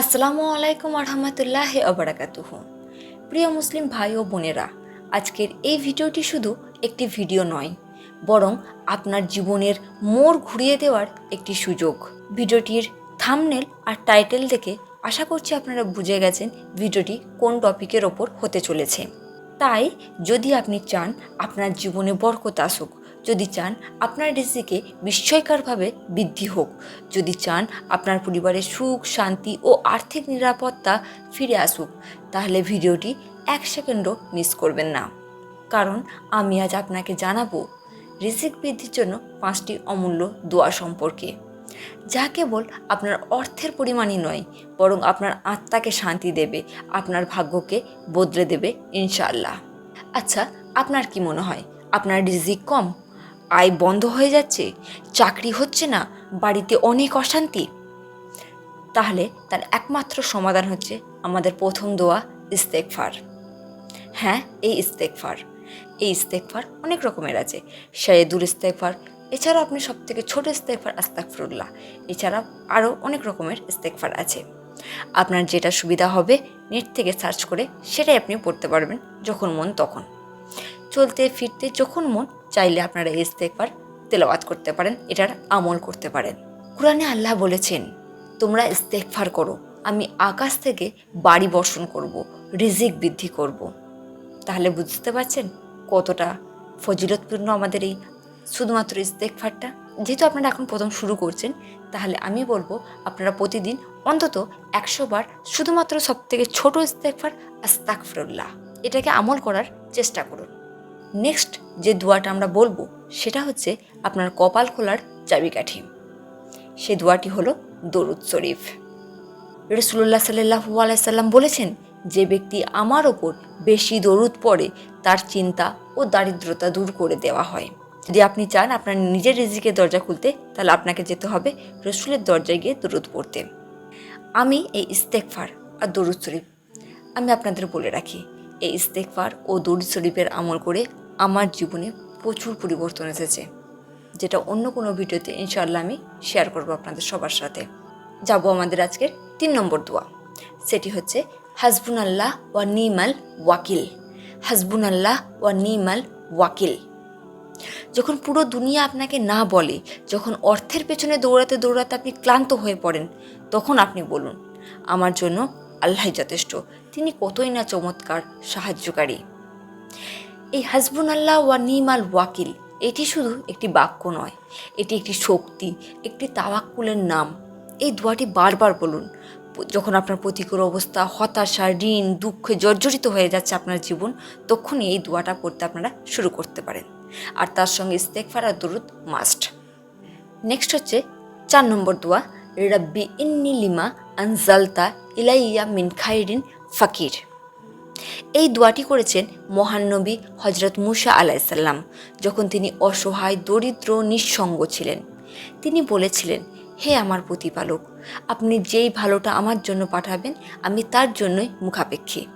আসসালামু আলাইকুম আরহামতুল্লাহ আবরাকাতুহ প্রিয় মুসলিম ভাই ও বোনেরা, আজকের এই ভিডিওটি শুধু একটি ভিডিও নয়, বরং আপনার জীবনের মোড় ঘুরিয়ে দেওয়ার একটি সুযোগ। ভিডিওটির থামনেল আর টাইটেল দেখে আশা করছি আপনারা বুঝে গেছেন ভিডিওটি কোন টপিকের ওপর হতে চলেছে। তাই যদি আপনি চান আপনার জীবনে বরকত আসুক যদি চান আপনার রিজিকে বিস্ময়করভাবে বৃদ্ধি হোক। যদি চান আপনার পরিবারের সুখ, শান্তি ও আর্থিক নিরাপত্তা ফিরে আসুক, তাহলে ভিডিওটি এক সেকেন্ডও মিস করবেন না। কারণ আমি আজ আপনাকে জানাব রিজিক বৃদ্ধির জন্য পাঁচটি অমূল্য দোয়া সম্পর্কে। যা কেবল আপনার অর্থের পরিমাণই নয়, বরং আপনার আত্মাকে শান্তি দেবে, আপনার ভাগ্যকে বদলে দেবে ইনশাআল্লাহ। আচ্ছা আপনার কি মনে হয়? আপনার রিজিক কম? আয় বন্ধ হয়ে যাচ্ছে, চাকরি হচ্ছে না, বাড়িতে অনেক অশান্তি। তাহলে তার একমাত্র সমাধান হচ্ছে আমাদের প্রথম দোয়া ইস্তেকফার হ্যাঁ এই ইস্তেকফার এই ইস্তেকফার অনেক রকমের আছে। শায়েদুল ইস্তেকফার এছাড়াও আপনি সব থেকে ছোটো ইস্তেকফার আস্তাকফরুল্লাহ এছাড়াও আরও অনেক রকমের ইস্তেকফার আছে। আপনার যেটা সুবিধা হবে, নেট থেকে সার্চ করে সেটাই আপনি পড়তে পারবেন যখন মন তখন। চলতে ফিরতে যখন মন চাইলে আপনারা ইস্তেকবার তেলাওয়াত করতে পারেন, এটার আমল করতে পারেন। কোরআনে আল্লাহ বলেছেন, তোমরা ইস্তেকফার করো, আমি আকাশ থেকে বাড়ি বর্ষণ করব, রিজিক বৃদ্ধি করব। তাহলে বুঝতে পারছেন কতটা ফজিলতপূর্ণ আমাদের এই শুধুমাত্র ইস্তেকফারটা? যেহেতু আপনারা এখন প্রথম শুরু করছেন, তাহলে আমি বলব, আপনারা প্রতিদিন অন্তত একশো বার শুধুমাত্র সব থেকে ছোটো ইস্তেকফার আস্তাকফরুল্লাহ এটাকে আমল করার চেষ্টা করুন। নেক্সট যে দোয়াটা আমরা বলব, সেটা হচ্ছে আপনার কপাল খোলার চাবিকাঠি। সে দোয়াটি হলো দরুদ শরীফ। রসুল্লাহ সাল্লাহু আলাইসাল্লাম বলেছেন, যে ব্যক্তি আমার ওপর বেশি দরুদ পড়ে, তার চিন্তা ও দারিদ্রতা দূর করে দেওয়া হয়। যদি আপনি চান আপনার নিজের রিজিকের দরজা খুলতে, তাহলে আপনাকে যেতে হবে রসুলের দরজায় গিয়ে দরুদ পড়তে। আমি এই ইস্তেকফার আর দরুদ শরীফ, আমি আপনাদের বলে রাখি, এই ইস্তেকফার ও দরুদ শরীফের আমল করে আমার জীবনে প্রচুর পরিবর্তন এসেছে, যেটা অন্য কোনো ভিডিওতে ইনশাআল্লাহ আমি শেয়ার করব আপনাদের সবার সাথে। যাব আমাদের আজকের তিন নম্বর দোয়া। সেটি হচ্ছে হাসবুন আল্লাহ ওয়া নিমাল ওয়াকিল হাসবুন আল্লাহ ওয়া নিমাল ওয়াকিল। যখন পুরো দুনিয়া আপনাকে না বলে, যখন অর্থের পেছনে দৌড়াতে দৌড়াতে আপনি ক্লান্ত হয়ে পড়েন, তখন আপনি বলুন, আমার জন্য আল্লাহ যথেষ্ট। তিনি কতই না চমৎকার সাহায্যকারী। এই হাসবুন আল্লাহ ওয়া নিমাল ওয়াকিল, এটি শুধু একটি বাক্য নয়, এটি একটি শক্তি, একটি তাওয়াক্কুলের নাম। এই দোয়াটি বারবার বলুন, যখন আপনার প্রতিকূল অবস্থা, হতাশা, ঋণ, দুঃখে জর্জরিত হয়ে যাচ্ছে আপনার জীবন, তখনই এই দোয়াটা পড়তে আপনারা শুরু করতে পারেন। আর তার সঙ্গে ইস্তেকফার আর দরুদ মাস্ট। নেক্সট হচ্ছে চার নম্বর দোয়া, রাব্বি ইন্নি লিমা আনজালতা ইলাইয়া মিন খাইরিন ফাকির। এই দোয়াটি করেছেন মহানবী হজরত মুসা আলাইসাল্লাম যখন তিনি অসহায়, দরিদ্র, নিঃসঙ্গ ছিলেন। তিনি বলেছিলেন, হে আমার প্রতিপালক, আপনি যেই ভালোটা আমার জন্য পাঠাবেন, আমি তার জন্যই মুখাপেক্ষী।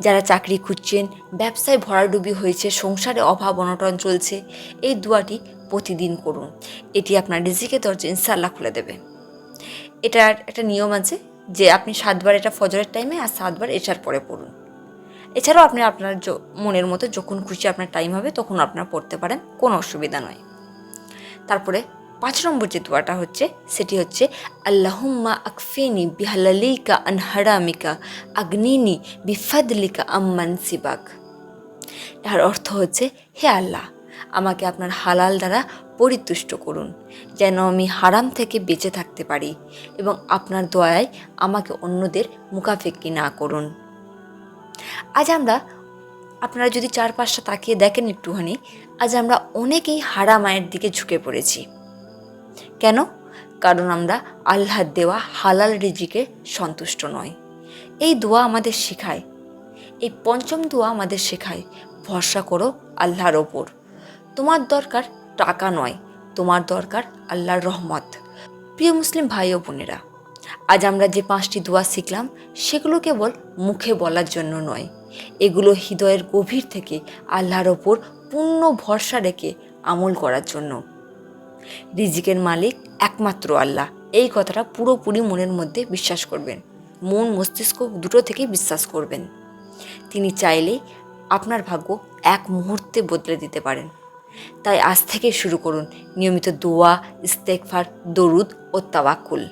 যারা চাকরি খুঁজছেন, ব্যবসায় ভরাডুবি হয়েছে, সংসারে অভাব অনটন চলছে, এই দোয়াটি প্রতিদিন করুন। এটি আপনার রিজিকে দরজা ইনশাল্লাহ খুলে দেবে। এটার একটা নিয়ম আছে যে আপনি সাতবার এটা ফজরের টাইমে আর সাতবার এটার পরে পড়ুন। এছাড়াও আপনি আপনার মনের মতো যখন খুশি আপনার টাইম হবে তখন আপনার পড়তে পারেন, কোনো অসুবিধা নয়। তারপরে পাঁচ নম্বর যে দোয়াটা হচ্ছে, সেটি হচ্ছে, আল্লাহুম্মা আকফিনি বিহালালিকা আনহারামিকা আগ্নিনি বিফাদলিকা আম্মান সিবাক। এর অর্থ হচ্ছে, হে আল্লাহ, আমাকে আপনার হালাল দ্বারা পরিতুষ্ট করুন, যেন আমি হারাম থেকে বেঁচে থাকতে পারি এবং আপনার দয়ায় আমাকে অন্যদের মুখাফেক্কি না করুন। আজ আমরা, আপনারা যদি চারপাশটা তাকিয়ে দেখেন একটুখানি, আজ আমরা অনেকেই হারামায়ের দিকে ঝুঁকে পড়েছি। কেন? কারণ আমরা আল্লাহর দেওয়া হালাল রিজিকে সন্তুষ্ট নয় এই দোয়া আমাদের শেখায়। এই পঞ্চম দোয়া আমাদের শেখায়, ভরসা করো আল্লাহর ওপর। তোমার দরকার টাকা নয়, তোমার দরকার আল্লাহর রহমত। প্রিয় মুসলিম ভাই ও বোনেরা, আজ আমরা যে পাঁচটি দোয়া শিখলাম, সেগুলো কেবল মুখে বলার জন্য নয়। এগুলো হৃদয়ের গভীর থেকে আল্লাহর ওপর পূর্ণ ভরসা রেখে আমল করার জন্য। রিজিকের মালিক একমাত্র আল্লাহ। এই কথাটা পুরোপুরি মনের মধ্যে বিশ্বাস করবেন। মন, মস্তিষ্ক দুটো থেকেই বিশ্বাস করবেন। তিনি চাইলে আপনার ভাগ্য এক মুহূর্তে বদলে দিতে পারেন। তাই আজ থেকে শুরু করুন নিয়মিত দোয়া ইস্তেকফার দরুদ ও তাওয়াক্কুল।